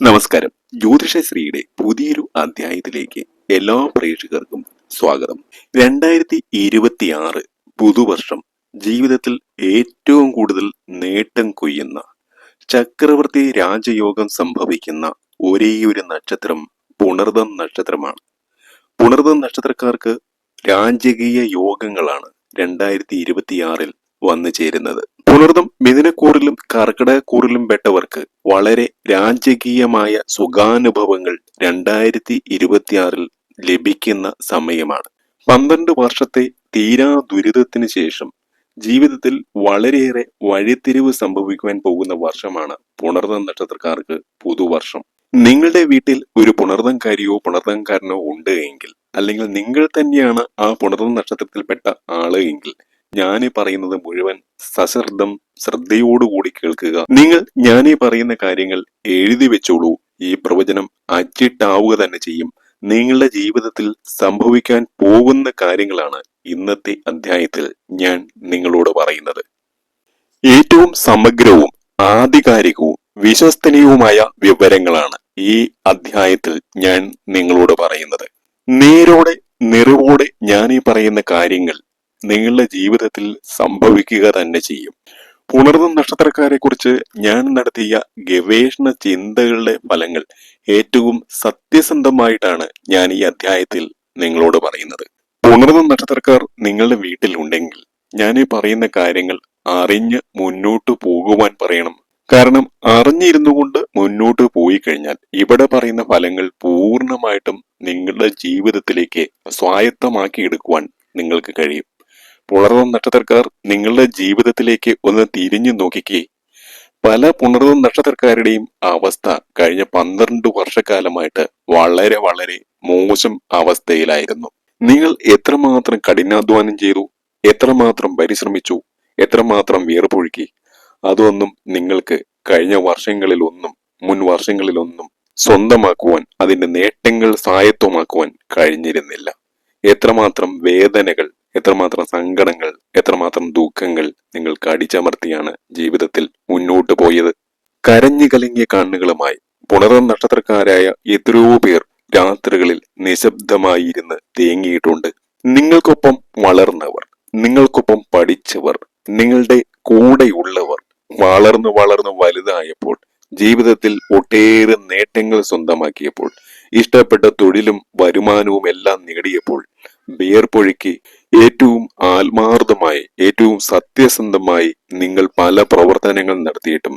നമസ്കാരം. ജ്യോതിഷശ്രീയുടെ പുതിയൊരു അധ്യായത്തിലേക്ക് എല്ലാ പ്രേക്ഷകർക്കും സ്വാഗതം. രണ്ടായിരത്തി ഇരുപത്തിയാറ് പുതുവർഷം ജീവിതത്തിൽ ഏറ്റവും കൂടുതൽ നേട്ടം കൊയ്യുന്ന ചക്രവർത്തി രാജയോഗം സംഭവിക്കുന്ന ഒരേയൊരു നക്ഷത്രം പുണർദം നക്ഷത്രമാണ്. പുണർദം നക്ഷത്രക്കാർക്ക് രാജകീയ യോഗങ്ങളാണ് രണ്ടായിരത്തി ഇരുപത്തിയാറിൽ വന്നു ചേരുന്നത്. പുണർദം മിഥുനക്കൂറിലും കർക്കിടകക്കൂറിലും പെട്ടവർക്ക് വളരെ രാജകീയമായ സുഖാനുഭവങ്ങൾ രണ്ടായിരത്തി ഇരുപത്തിയാറിൽ ലഭിക്കുന്ന സമയമാണ്. പന്ത്രണ്ട് വർഷത്തെ തീരാ ദുരിതത്തിന് ശേഷം ജീവിതത്തിൽ വളരെയേറെ വഴിത്തിരിവ് സംഭവിക്കുവാൻ പോകുന്ന വർഷമാണ് പുണർദം നക്ഷത്രക്കാർക്ക് പുതുവർഷം. നിങ്ങളുടെ വീട്ടിൽ ഒരു പുണർദംകാരിയോ പുണർദംകാരനോ ഉണ്ട് എങ്കിൽ അല്ലെങ്കിൽ നിങ്ങൾ തന്നെയാണ് ആ പുണർദം നക്ഷത്രത്തിൽപ്പെട്ട ആൾ എങ്കിൽ ഞാൻ പറയുന്നത് മുഴുവൻ സശ്രദ്ധം ശ്രദ്ധയോടുകൂടി കേൾക്കുക. നിങ്ങൾ ഈ പറയുന്ന കാര്യങ്ങൾ എഴുതി വെച്ചോളൂ. ഈ പ്രവചനം അച്ചിട്ടാവുക തന്നെ ചെയ്യും. നിങ്ങളുടെ ജീവിതത്തിൽ സംഭവിക്കാൻ പോകുന്ന കാര്യങ്ങളാണ് ഇന്നത്തെ അധ്യായത്തിൽ ഞാൻ നിങ്ങളോട് പറയുന്നത്. ഏറ്റവും സമഗ്രവും ആധികാരികവും വിശ്വസനീയവുമായ വിവരങ്ങളാണ് ഈ അധ്യായത്തിൽ ഞാൻ നിങ്ങളോട് പറയുന്നത്. നേരോടെ നിറവോടെ ഞാൻ ഈ പറയുന്ന കാര്യങ്ങൾ നിങ്ങളുടെ ജീവിതത്തിൽ സംഭവിക്കുക തന്നെ ചെയ്യും. പുണർന്ന നക്ഷത്രക്കാരെ കുറിച്ച് ഞാൻ നടത്തിയ ഗവേഷണ ചിന്തകളുടെ ഫലങ്ങൾ ഏറ്റവും സത്യസന്ധമായിട്ടാണ് ഞാൻ ഈ അധ്യായത്തിൽ നിങ്ങളോട് പറയുന്നത്. പുണർന്ന നക്ഷത്രക്കാർ നിങ്ങളുടെ വീട്ടിലുണ്ടെങ്കിൽ ഞാൻ ഈ പറയുന്ന കാര്യങ്ങൾ അറിഞ്ഞ് മുന്നോട്ട് പോകുവാൻ പറയണം. കാരണം അറിഞ്ഞിരുന്നു കൊണ്ട് മുന്നോട്ട് പോയി കഴിഞ്ഞാൽ ഇവിടെ പറയുന്ന ഫലങ്ങൾ പൂർണമായിട്ടും നിങ്ങളുടെ ജീവിതത്തിലേക്ക് സ്വായത്തമാക്കി എടുക്കുവാൻ നിങ്ങൾക്ക് കഴിയും. പുണർവം നക്ഷത്രക്കാർ നിങ്ങളുടെ ജീവിതത്തിലേക്ക് ഒന്ന് തിരിഞ്ഞു നോക്കിക്കേ. പല പുണർവം നക്ഷത്രക്കാരുടെയും അവസ്ഥ കഴിഞ്ഞ പന്ത്രണ്ട് വർഷക്കാലമായിട്ട് വളരെ വളരെ മോശം അവസ്ഥയിലായിരുന്നു. നിങ്ങൾ എത്രമാത്രം കഠിനാധ്വാനം ചെയ്തു എത്രമാത്രം പരിശ്രമിച്ചു എത്രമാത്രം വിയർപ്പൊഴുക്കി അതൊന്നും നിങ്ങൾക്ക് കഴിഞ്ഞ വർഷങ്ങളിലൊന്നും മുൻ വർഷങ്ങളിലൊന്നും സ്വന്തമാക്കുവാൻ അതിന്റെ നേട്ടങ്ങൾ സ്വായത്തമാക്കുവാൻ കഴിഞ്ഞിരുന്നില്ല. എത്രമാത്രം വേദനകൾ എത്രമാത്രം സങ്കടങ്ങൾ എത്രമാത്രം ദുഃഖങ്ങൾ നിങ്ങൾക്ക് അടിച്ചമർത്തിയാണ് ജീവിതത്തിൽ മുന്നോട്ട് പോയത്. കരഞ്ഞു കലങ്ങിയ കണ്ണുകളുമായി പുണർ നക്ഷത്രക്കാരായ എത്രയോ പേർ രാത്രികളിൽ നിശബ്ദമായി ഇരുന്ന് തേങ്ങിയിട്ടുണ്ട്. നിങ്ങൾക്കൊപ്പം വളർന്നവർ നിങ്ങൾക്കൊപ്പം പഠിച്ചവർ നിങ്ങളുടെ കൂടെയുള്ളവർ വളർന്നു വളർന്നു വലുതായപ്പോൾ ജീവിതത്തിൽ ഒട്ടേറെ നേട്ടങ്ങൾ സ്വന്തമാക്കിയപ്പോൾ ഇഷ്ടപ്പെട്ട തൊഴിലും വരുമാനവും എല്ലാം നേടിയപ്പോൾ വിയർപ്പൊഴുക്കി ഏറ്റവും ആത്മാർത്ഥമായി ഏറ്റവും സത്യസന്ധമായി നിങ്ങൾ പല പ്രവർത്തനങ്ങൾ നടത്തിയിട്ടും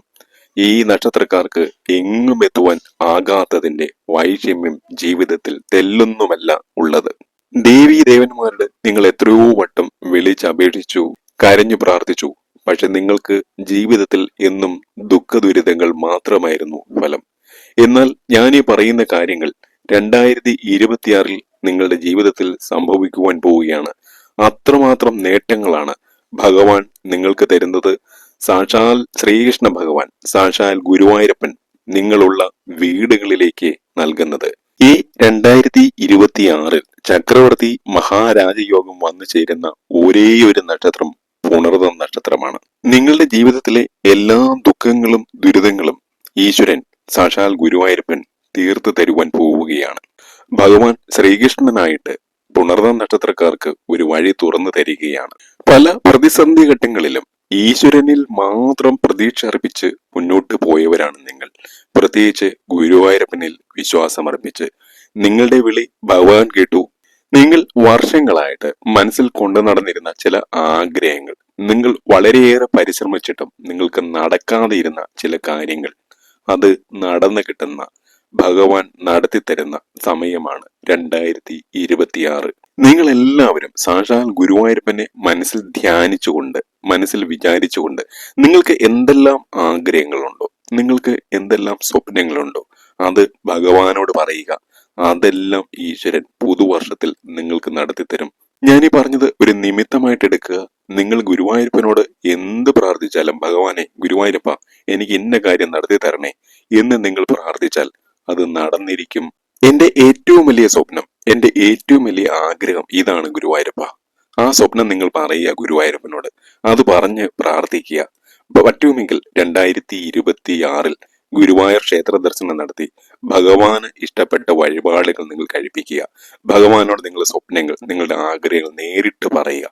ഈ നക്ഷത്രക്കാർക്ക് എങ്ങും എത്തുവാൻ ആകാത്തതിന്റെ വൈഷമ്യം ജീവിതത്തിൽ തെല്ലൊന്നുമല്ല ഉള്ളത്. ദേവീ ദേവന്മാരുടെ നിങ്ങൾ എത്രയോ വട്ടം വിളിച്ചപേക്ഷിച്ചു കരഞ്ഞു പ്രാർത്ഥിച്ചു. പക്ഷെ നിങ്ങൾക്ക് ജീവിതത്തിൽ എന്നും ദുഃഖ ദുരിതങ്ങൾ മാത്രമായിരുന്നു ഫലം. എന്നാൽ ഞാൻ ഈ പറയുന്ന കാര്യങ്ങൾ രണ്ടായിരത്തി ഇരുപത്തിയാറിൽ നിങ്ങളുടെ ജീവിതത്തിൽ സംഭവിക്കുവാൻ പോവുകയാണ്. അത്രമാത്രം നേട്ടങ്ങളാണ് ഭഗവാൻ നിങ്ങൾക്ക് തരുന്നത്. സാക്ഷാൽ ശ്രീകൃഷ്ണ ഭഗവാൻ സാക്ഷാൽ ഗുരുവായൂരപ്പൻ നിങ്ങളുള്ള വീടുകളിലേക്ക് നൽകുന്നത്. ഈ രണ്ടായിരത്തി ഇരുപത്തിയാറിൽ ചക്രവർത്തി മഹാരാജയോഗം വന്നു ചേരുന്ന ഒരേ ഒരു നക്ഷത്രം പുണർദം നക്ഷത്രമാണ്. നിങ്ങളുടെ ജീവിതത്തിലെ എല്ലാ ദുഃഖങ്ങളും ദുരിതങ്ങളും ഈശ്വരൻ സാക്ഷാൽ ഗുരുവായൂരപ്പൻ തീർത്തു തരുവാൻ പോവുകയാണ്. ഭഗവാൻ ശ്രീകൃഷ്ണനായിട്ട് പുണർദം നക്ഷത്രക്കാർക്ക് ഒരു വഴി തുറന്നു തരികയാണ്. പല പ്രതിസന്ധി ഘട്ടങ്ങളിലും ഈശ്വരനിൽ മാത്രം പ്രതീക്ഷ അർപ്പിച്ച് മുന്നോട്ട് പോയവരാണ് നിങ്ങൾ. പ്രത്യേകിച്ച് ഗുരുവായൂരപ്പനിൽ വിശ്വാസമർപ്പിച്ച് നിങ്ങളുടെ വിളി ഭഗവാൻ കേട്ടു. നിങ്ങൾ വർഷങ്ങളായിട്ട് മനസ്സിൽ കൊണ്ടു നടന്നിരുന്ന ചില ആഗ്രഹങ്ങൾ നിങ്ങൾ വളരെയേറെ പരിശ്രമിച്ചിട്ടും നിങ്ങൾക്ക് നടക്കാതെ ഇരുന്ന ചില കാര്യങ്ങൾ അത് നടന്നു കിട്ടുന്ന ഭഗവാൻ നടത്തി തരുന്ന സമയമാണ് രണ്ടായിരത്തി ഇരുപത്തിയാറ് നിങ്ങൾ എല്ലാവരും സാക്ഷാൽ ഗുരുവായൂരപ്പനെ മനസ്സിൽ ധ്യാനിച്ചുകൊണ്ട് മനസ്സിൽ വിചാരിച്ചുകൊണ്ട് നിങ്ങൾക്ക് എന്തെല്ലാം ആഗ്രഹങ്ങളുണ്ടോ നിങ്ങൾക്ക് എന്തെല്ലാം സ്വപ്നങ്ങളുണ്ടോ അത് ഭഗവാനോട് പറയുക. അതെല്ലാം ഈശ്വരൻ പുതുവർഷത്തിൽ നിങ്ങൾക്ക് നടത്തി തരും ഞാനീ പറഞ്ഞത് ഒരു നിമിത്തമായിട്ട് എടുക്കുക. നിങ്ങൾ ഗുരുവായൂരപ്പനോട് എന്ത് പ്രാർത്ഥിച്ചാലും ഭഗവാനെ ഗുരുവായൂരപ്പ എനിക്ക് ഇന്ന കാര്യം നടത്തി തരണേ എന്ന് നിങ്ങൾ പ്രാർത്ഥിച്ചാൽ അത് നടന്നിരിക്കും. എന്റെ ഏറ്റവും വലിയ സ്വപ്നം എന്റെ ഏറ്റവും വലിയ ആഗ്രഹം ഇതാണ് ഗുരുവായൂരപ്പ. ആ സ്വപ്നം നിങ്ങൾ പറയുക ഗുരുവായൂരപ്പനോട്. അത് പറഞ്ഞ് പ്രാർത്ഥിക്കുക. പറ്റുമെങ്കിൽ രണ്ടായിരത്തി ഇരുപത്തി ആറിൽ ഗുരുവായൂർ ക്ഷേത്ര ദർശനം നടത്തി. ഭഗവാന് ഇഷ്ടപ്പെട്ട വഴിപാടുകൾ നിങ്ങൾ കഴിപ്പിക്കുക. ഭഗവാനോട് നിങ്ങളുടെ സ്വപ്നങ്ങൾ നിങ്ങളുടെ ആഗ്രഹങ്ങൾ നേരിട്ട് പറയുക.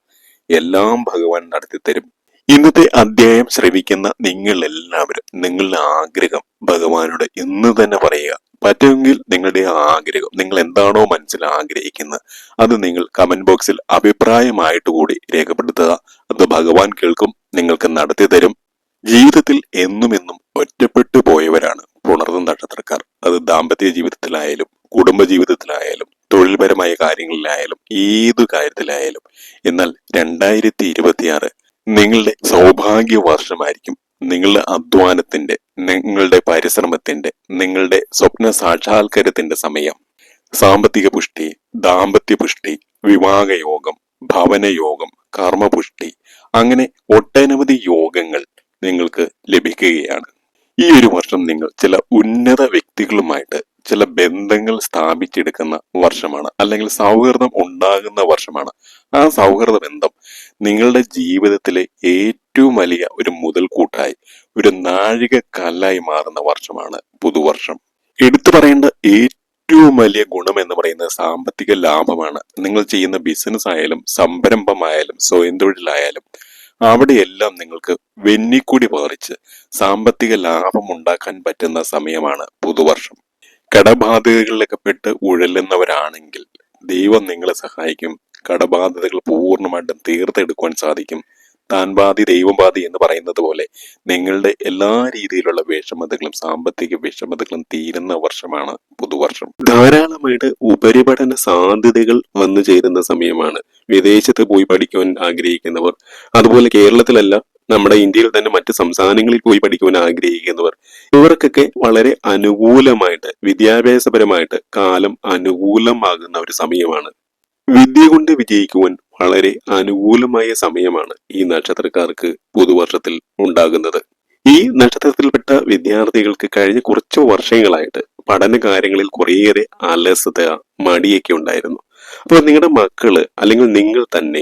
എല്ലാം ഭഗവാൻ നടത്തിത്തരും. ഇന്നത്തെ അധ്യായം ശ്രമിക്കുന്ന നിങ്ങൾ എല്ലാവരും നിങ്ങളുടെ ആഗ്രഹം ഭഗവാനോട് ഇന്ന് തന്നെ പറയുക. പറ്റുമെങ്കിൽ നിങ്ങളുടെ ആഗ്രഹം നിങ്ങൾ എന്താണോ മനസ്സിൽ ആഗ്രഹിക്കുന്നത് അത് നിങ്ങൾ കമന്റ് ബോക്സിൽ അഭിപ്രായമായിട്ട് കൂടി രേഖപ്പെടുത്തുക. അത് ഭഗവാൻ കേൾക്കും നിങ്ങൾക്ക് നടത്തി തരും. ജീവിതത്തിൽ എന്നും എന്നും ഒറ്റപ്പെട്ടു പോയവരാണ് പുണർന്ന നക്ഷത്രക്കാർ. അത് ദാമ്പത്യ ജീവിതത്തിലായാലും കുടുംബ ജീവിതത്തിലായാലും തൊഴിൽപരമായ കാര്യങ്ങളിലായാലും ഏതു കാര്യത്തിലായാലും. എന്നാൽ രണ്ടായിരത്തി ഇരുപത്തിയാറ് നിങ്ങളുടെ സൗഭാഗ്യ വർഷമായിരിക്കും നിങ്ങളുടെ അധ്വാനത്തിന്റെ നിങ്ങളുടെ പരിശ്രമത്തിന്റെ നിങ്ങളുടെ സ്വപ്ന സാക്ഷാത്കാരത്തിന്റെ സമയം. സാമ്പത്തിക പുഷ്ടി ദാമ്പത്യ പുഷ്ടി വിവാഹയോഗം ഭവനയോഗം കർമ്മപുഷ്ടി അങ്ങനെ ഒട്ടനവധി യോഗങ്ങൾ നിങ്ങൾക്ക് ലഭിക്കുകയാണ്. ഈ ഒരു വർഷം നിങ്ങൾ ചില ഉന്നത വ്യക്തികളുമായിട്ട് ചില ബന്ധങ്ങൾ സ്ഥാപിച്ചെടുക്കുന്ന വർഷമാണ്. അല്ലെങ്കിൽ സൗഹൃദം ഉണ്ടാകുന്ന വർഷമാണ്. ആ സൗഹൃദ ബന്ധം നിങ്ങളുടെ ജീവിതത്തിലെ ഏറ്റവും വലിയ ഒരു മുതൽക്കൂട്ടായി ഒരു നാഴിക കല്ലായി മാറുന്ന വർഷമാണ് പുതുവർഷം. എടുത്തു പറയേണ്ട ഏറ്റവും വലിയ ഗുണം എന്ന് പറയുന്നത് സാമ്പത്തിക ലാഭമാണ്. നിങ്ങൾ ചെയ്യുന്ന ബിസിനസ് ആയാലും സംരംഭമായാലും സ്വയം തൊഴിലായാലും അവിടെയെല്ലാം നിങ്ങൾക്ക് വെന്നിക്കൂടി പറിച്ച് സാമ്പത്തിക ലാഭം ഉണ്ടാക്കാൻ പറ്റുന്ന സമയമാണ് പുതുവർഷം. കടബാധ്യതകളിലൊക്കെ പെട്ട് ഉഴലുന്നവരാണെങ്കിൽ ദൈവം നിങ്ങളെ സഹായിക്കും. കടബാധ്യതകൾ പൂർണമായിട്ടും തീർത്തെടുക്കുവാൻ സാധിക്കും. താൻ ബാധി ദൈവം ബാധി എന്ന് പറയുന്നത് പോലെ നിങ്ങളുടെ എല്ലാ രീതിയിലുള്ള വിഷമതകളും സാമ്പത്തിക വിഷമതകളും തീരുന്ന വർഷമാണ് പുതുവർഷം. ധാരാളമായിട്ട് ഉപരിപഠന സാധ്യതകൾ വന്നു ചേരുന്ന സമയമാണ്. വിദേശത്ത് പോയി പഠിക്കുവാൻ ആഗ്രഹിക്കുന്നവർ അതുപോലെ കേരളത്തിലല്ല നമ്മുടെ ഇന്ത്യയിൽ തന്നെ മറ്റ് സംസ്ഥാനങ്ങളിൽ പോയി പഠിക്കുവാൻ ആഗ്രഹിക്കുന്നവർ ഇവർക്കൊക്കെ വളരെ അനുകൂലമായിട്ട് വിദ്യാഭ്യാസപരമായിട്ട് കാലം അനുകൂലമാകുന്ന ഒരു സമയമാണ്. വിദ്യ കൊണ്ട് വിജയിക്കുവാൻ വളരെ അനുകൂലമായ സമയമാണ് ഈ നക്ഷത്രക്കാർക്ക് പുതുവർഷത്തിൽ ഉണ്ടാകുന്നത്. ഈ നക്ഷത്രത്തിൽപ്പെട്ട വിദ്യാർത്ഥികൾക്ക് കഴിഞ്ഞ കുറച്ച് വർഷങ്ങളായിട്ട് പഠന കാര്യങ്ങളിൽ കുറേയേറെ അലസത മടിയൊക്കെ ഉണ്ടായിരുന്നു. അപ്പോൾ നിങ്ങളുടെ മക്കൾ അല്ലെങ്കിൽ നിങ്ങൾ തന്നെ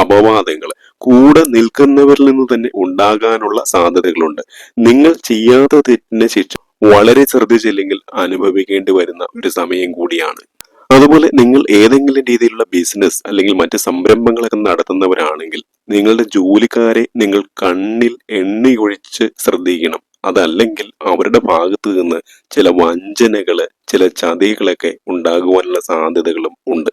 അപവാദങ്ങൾ. കൂടെ നിൽക്കുന്നവരിൽ നിന്ന് തന്നെ ഉണ്ടാകാനുള്ള സാധ്യതകളുണ്ട്. നിങ്ങൾ ചെയ്യാത്ത തെറ്റിന് ശിക്ഷ വളരെ ശ്രദ്ധിച്ചില്ലെങ്കിൽ അനുഭവിക്കേണ്ടി വരുന്ന ഒരു സമയം കൂടിയാണ്. അതുപോലെ നിങ്ങൾ ഏതെങ്കിലും രീതിയിലുള്ള ബിസിനസ് അല്ലെങ്കിൽ മറ്റ് സംരംഭങ്ങളൊക്കെ നടത്തുന്നവരാണെങ്കിൽ നിങ്ങളുടെ ജോലിക്കാരെ നിങ്ങൾ കണ്ണിൽ എണ്ണിയൊഴിച്ച് ശ്രദ്ധിക്കണം. അതല്ലെങ്കിൽ അവരുടെ ഭാഗത്തു നിന്ന് ചില വഞ്ചനകൾ ചില ചതികളൊക്കെ ഉണ്ടാകുവാനുള്ള സാധ്യതകളും ഉണ്ട്.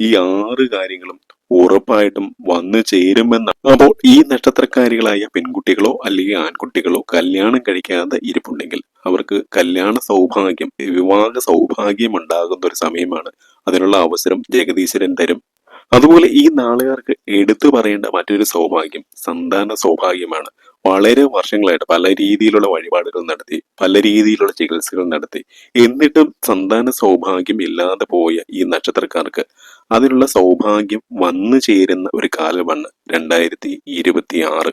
ഈ ആറ് കാര്യങ്ങളും ഉറപ്പായിട്ടും വന്നു ചേരുമെന്നാണ്. അപ്പോൾ ഈ നക്ഷത്രക്കാരികളായ പെൺകുട്ടികളോ അല്ലെങ്കിൽ ആൺകുട്ടികളോ കല്യാണം കഴിക്കാതെ ഇരിപ്പുണ്ടെങ്കിൽ അവർക്ക് കല്യാണ സൗഭാഗ്യം വിവാഹ സൗഭാഗ്യം ഉണ്ടാകുന്ന ഒരു സമയമാണ്. അതിനുള്ള അവസരം ജഗദീശ്വരൻ തരും. അതുപോലെ ഈ നാളുകാർക്ക് എടുത്തു പറയേണ്ട മറ്റൊരു സൗഭാഗ്യം സന്താന സൗഭാഗ്യമാണ്. വളരെ വർഷങ്ങളായിട്ട് പല രീതിയിലുള്ള വഴിപാടുകൾ നടത്തി പല രീതിയിലുള്ള ചികിത്സകൾ നടത്തി. എന്നിട്ടും സന്താന സൗഭാഗ്യം ഇല്ലാതെ പോയ ഈ നക്ഷത്രക്കാർക്ക് അതിനുള്ള സൗഭാഗ്യം വന്നു ചേരുന്ന ഒരു കാലമാണ് രണ്ടായിരത്തി ഇരുപത്തി ആറ്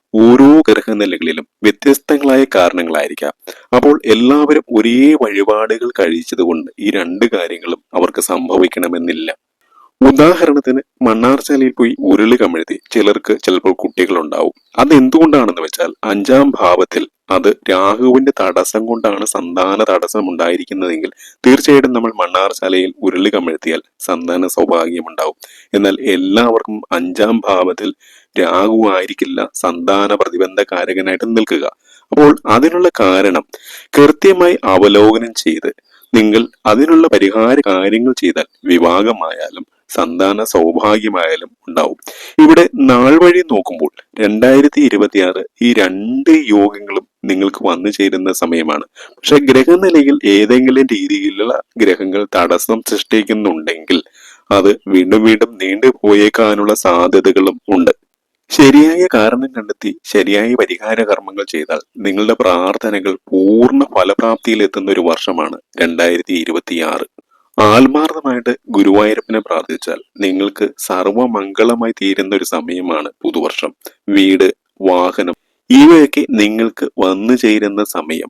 ഓരോ ഗ്രഹനിലകളിലും വ്യത്യസ്തങ്ങളായ കാരണങ്ങളായിരിക്കാം. അപ്പോൾ എല്ലാവരും ഒരേ വഴിപാടുകൾ കഴിച്ചതുകൊണ്ട് ഈ രണ്ട് കാര്യങ്ങളും അവർക്ക് സംഭവിക്കണമെന്നില്ല. ഉദാഹരണത്തിന് മണ്ണാർശാലയിൽ പോയി ഉരുളി കമിഴ്ത്തി ചിലർക്ക് ചിലപ്പോൾ കുട്ടികളുണ്ടാവും. അത് എന്തുകൊണ്ടാണെന്ന് വെച്ചാൽ അഞ്ചാം ഭാവത്തിൽ അത് രാഹുവിന്റെ തടസ്സം കൊണ്ടാണ് സന്താന തടസ്സം ഉണ്ടായിരിക്കുന്നതെങ്കിൽ തീർച്ചയായിട്ടും നമ്മൾ മണ്ണാർശാലയിൽ ഉരുളി കമിഴ്ത്തിയാൽ സന്താന സൗഭാഗ്യമുണ്ടാവും എന്നാൽ എല്ലാവർക്കും അഞ്ചാം ഭാവത്തിൽ രാഹു ആയിരിക്കില്ല സന്താന പ്രതിബന്ധകാരകനായിട്ട് നിൽക്കുക. അപ്പോൾ അതിനുള്ള കാരണം കൃത്യമായി അവലോകനം ചെയ്ത് നിങ്ങൾ അതിനുള്ള പരിഹാര കാര്യങ്ങൾ ചെയ്താൽ വിവാഹമായാലും സന്താന സൗഭാഗ്യമായാലും ഉണ്ടാവും. ഇവിടെ നാൾ വഴി നോക്കുമ്പോൾ രണ്ടായിരത്തി ഇരുപത്തിയാറ് ഈ രണ്ട് യോഗങ്ങളും നിങ്ങൾക്ക് വന്നു ചേരുന്ന സമയമാണ്. പക്ഷെ ഗ്രഹനിലയിൽ ഏതെങ്കിലും രീതിയിലുള്ള ഗ്രഹങ്ങൾ തടസ്സം സൃഷ്ടിക്കുന്നുണ്ടെങ്കിൽ അത് വീണ്ടും വീണ്ടും നീണ്ടു പോയേക്കാനുള്ള സാധ്യതകളും ഉണ്ട്. ശരിയായ കാരണം കണ്ടെത്തി ശരിയായ പരിഹാര കർമ്മങ്ങൾ ചെയ്താൽ നിങ്ങളുടെ പ്രാർത്ഥനകൾ പൂർണ ഫലപ്രാപ്തിയിൽ എത്തുന്ന ഒരു വർഷമാണ് രണ്ടായിരത്തി ഇരുപത്തിയാറ്. ആത്മാർത്ഥമായിട്ട് ഗുരുവായൂരപ്പനെ പ്രാർത്ഥിച്ചാൽ നിങ്ങൾക്ക് സർവമംഗളമായി തീരുന്ന ഒരു സമയമാണ് പുതുവർഷം. വീട് വാഹനം ഇവയൊക്കെ നിങ്ങൾക്ക് വന്നു ചേരുന്ന സമയം.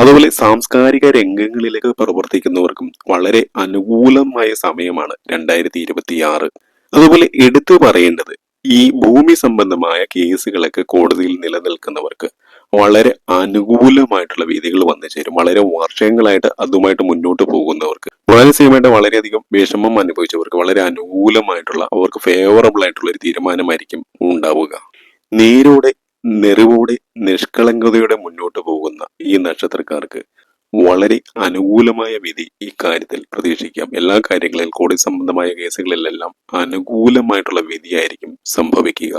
അതുപോലെ സാംസ്കാരിക രംഗങ്ങളിലേക്ക് പ്രവർത്തിക്കുന്നവർക്കും വളരെ അനുകൂലമായ സമയമാണ് രണ്ടായിരത്തി ഇരുപത്തി ആറ് അതുപോലെ എടുത്തു പറയേണ്ടത് ഈ ഭൂമി സംബന്ധമായ കേസുകളൊക്കെ കോടതിയിൽ നിലനിൽക്കുന്നവർക്ക് വളരെ അനുകൂലമായിട്ടുള്ള വിധികൾ വന്നു ചേരും. വളരെ വർഷങ്ങളായിട്ട് അതുമായിട്ട് മുന്നോട്ട് പോകുന്നവർക്ക് മാനസികമായിട്ട് വളരെയധികം വിഷമം അനുഭവിച്ചവർക്ക് വളരെ അനുകൂലമായിട്ടുള്ള അവർക്ക് ഫേവറബിൾ ആയിട്ടുള്ള ഒരു തീരുമാനമായിരിക്കും ഉണ്ടാവുക. നീരോടെ നെറിവോടെ നിഷ്കളങ്കതയോടെ മുന്നോട്ട് പോകുന്ന ഈ നക്ഷത്രക്കാർക്ക് വളരെ അനുകൂലമായ വിധി ഈ കാര്യത്തിൽ പ്രതീക്ഷിക്കാം. എല്ലാ കാര്യങ്ങളിലും കോടതി സംബന്ധമായ കേസുകളിലെല്ലാം അനുകൂലമായിട്ടുള്ള വിധിയായിരിക്കും സംഭവിക്കുക.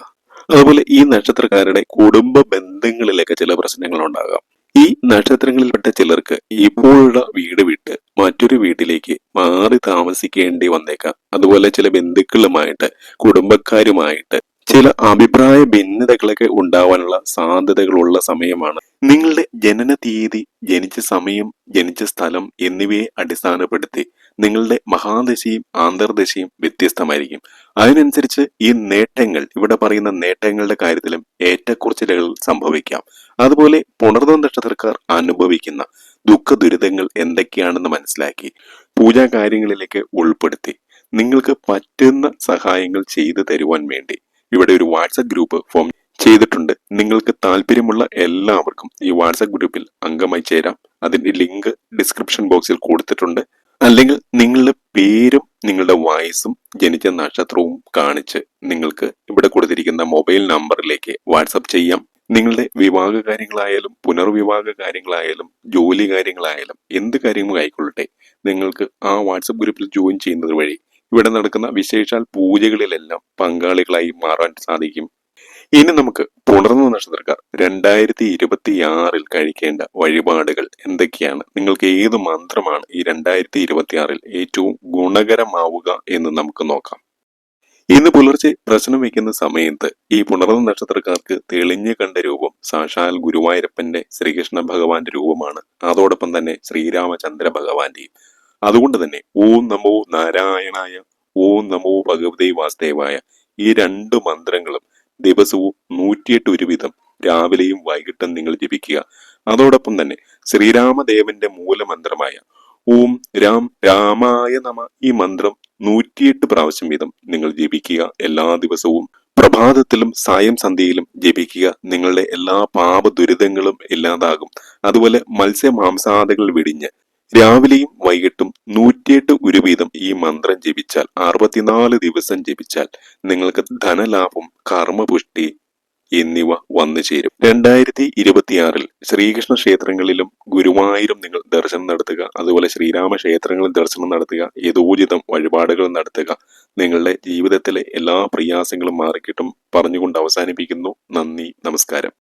അതുപോലെ ഈ നക്ഷത്രക്കാരുടെ കുടുംബ ബന്ധങ്ങളിലൊക്കെ ചില പ്രശ്നങ്ങൾ ഉണ്ടാകാം ഈ നക്ഷത്രങ്ങളിൽപ്പെട്ട ചിലർക്ക് ഇപ്പോഴുള്ള വീട് വിട്ട് മറ്റൊരു വീട്ടിലേക്ക് മാറി താമസിക്കേണ്ടി വന്നേക്കാം. അതുപോലെ ചില ബന്ധുക്കളുമായിട്ട് കുടുംബക്കാരുമായിട്ട് ചില അഭിപ്രായ ഭിന്നതകളൊക്കെ ഉണ്ടാവാനുള്ള സാധ്യതകളുള്ള സമയമാണ്. നിങ്ങളുടെ ജനന തീയതി ജനിച്ച സമയം ജനിച്ച സ്ഥലം എന്നിവയെ അടിസ്ഥാനപ്പെടുത്തി നിങ്ങളുടെ മഹാദശയും ആന്തർദശയും വ്യത്യസ്തമായിരിക്കും. അതിനനുസരിച്ച് ഈ നേട്ടങ്ങൾ ഇവിടെ പറയുന്ന നേട്ടങ്ങളുടെ കാര്യത്തിലും ഏറ്റക്കുറച്ചിലുകൾ സംഭവിക്കാം. അതുപോലെ പുണർന്ന നക്ഷത്രക്കാർ അനുഭവിക്കുന്ന ദുഃഖ ദുരിതങ്ങൾ എന്തൊക്കെയാണെന്ന് മനസ്സിലാക്കി പൂജാ കാര്യങ്ങളിലേക്ക് ഉൾപ്പെടുത്തി നിങ്ങൾക്ക് പറ്റുന്ന സഹായങ്ങൾ ചെയ്തു തരുവാൻ വേണ്ടി ഇവിടെ ഒരു വാട്സപ്പ് ഗ്രൂപ്പ് ഫോം ചെയ്തിട്ടുണ്ട്. നിങ്ങൾക്ക് താല്പര്യമുള്ള എല്ലാവർക്കും ഈ വാട്സപ്പ് ഗ്രൂപ്പിൽ അംഗമായി ചേരാം. അതിന്റെ ലിങ്ക് ഡിസ്ക്രിപ്ഷൻ ബോക്സിൽ കൊടുത്തിട്ടുണ്ട്. അല്ലെങ്കിൽ നിങ്ങളുടെ പേരും നിങ്ങളുടെ വയസ്സും ജനിച്ച നക്ഷത്രവും കാണിച്ച് നിങ്ങൾക്ക് ഇവിടെ കൊടുത്തിരിക്കുന്ന മൊബൈൽ നമ്പറിലേക്ക് വാട്സപ്പ് ചെയ്യാം. നിങ്ങളുടെ വിവാഹ കാര്യങ്ങളായാലും പുനർവിവാഹ കാര്യങ്ങളായാലും ജോലി കാര്യങ്ങളായാലും എന്ത് കാര്യങ്ങളും ആയിക്കൊള്ളട്ടെ. നിങ്ങൾക്ക് ആ വാട്സപ്പ് ഗ്രൂപ്പിൽ ജോയിൻ ചെയ്യുന്നത് വഴി ഇവിടെ നടക്കുന്ന വിശേഷാൽ പൂജകളിലെല്ലാം പങ്കാളികളായി മാറാൻ സാധിക്കും. ഇനി നമുക്ക് പുണർന്ന നക്ഷത്രക്കാർ രണ്ടായിരത്തി ഇരുപത്തി ആറിൽ കഴിക്കേണ്ട വഴിപാടുകൾ എന്തൊക്കെയാണ്? നിങ്ങൾക്ക് ഏത് മന്ത്രമാണ് ഈ രണ്ടായിരത്തി ഇരുപത്തി ആറിൽ ഏറ്റവും ഗുണകരമാവുക എന്ന് നമുക്ക് നോക്കാം. ഇന്ന് പുലർച്ചെ പ്രശ്നം വയ്ക്കുന്ന സമയത്ത് ഈ പുണർന്ന നക്ഷത്രക്കാർക്ക് തെളിഞ്ഞു കണ്ട രൂപം സാക്ഷാൽ ഗുരുവായൂരപ്പന്റെ ശ്രീകൃഷ്ണ ഭഗവാന്റെ രൂപമാണ്. അതോടൊപ്പം തന്നെ ശ്രീരാമചന്ദ്ര ഭഗവാന്റെയും അതുകൊണ്ട് തന്നെ ഓം നമോ നാരായണായ ഓം നമോ ഭഗവതേ വാസുദേവായ ഈ രണ്ട് മന്ത്രങ്ങളും ദിവസവും നൂറ്റിയെട്ട് ഒരു വിധം രാവിലെയും വൈകിട്ടും നിങ്ങൾ ജപിക്കുക. അതോടൊപ്പം തന്നെ ശ്രീരാമദേവന്റെ മൂലമന്ത്രമായ ഓം രാം രാമായ നമ ഈ മന്ത്രം നൂറ്റിയെട്ട് പ്രാവശ്യം വീതം നിങ്ങൾ ജപിക്കുക. എല്ലാ ദിവസവും പ്രഭാതത്തിലും സായം സന്ധ്യയിലും ജപിക്കുക. നിങ്ങളുടെ എല്ലാ പാപ ദുരിതങ്ങളും ഇല്ലാതാകും. അതുപോലെ മത്സ്യ മാംസാദകൾ വെടിഞ്ഞ് രാവിലെയും വൈകിട്ടും നൂറ്റിയെട്ട് ഒരു വീതം ഈ മന്ത്രം ജപിച്ചാൽ അറുപത്തിനാല് ദിവസം ജപിച്ചാൽ നിങ്ങൾക്ക് ധനലാഭം കർമ്മപുഷ്ടി എന്നിവ വന്നു ചേരും. രണ്ടായിരത്തി ഇരുപത്തിയാറിൽ ശ്രീകൃഷ്ണ ക്ഷേത്രങ്ങളിലും ഗുരുവായൂരും നിങ്ങൾ ദർശനം നടത്തുക. അതുപോലെ ശ്രീരാമ ക്ഷേത്രങ്ങളിൽ ദർശനം നടത്തുക. യഥോചിതം വഴിപാടുകൾ നടത്തുക. നിങ്ങളുടെ ജീവിതത്തിലെ എല്ലാ പ്രയാസങ്ങളും മാറിക്കിട്ടും പറഞ്ഞുകൊണ്ട് അവസാനിപ്പിക്കുന്നു. നന്ദി നമസ്കാരം.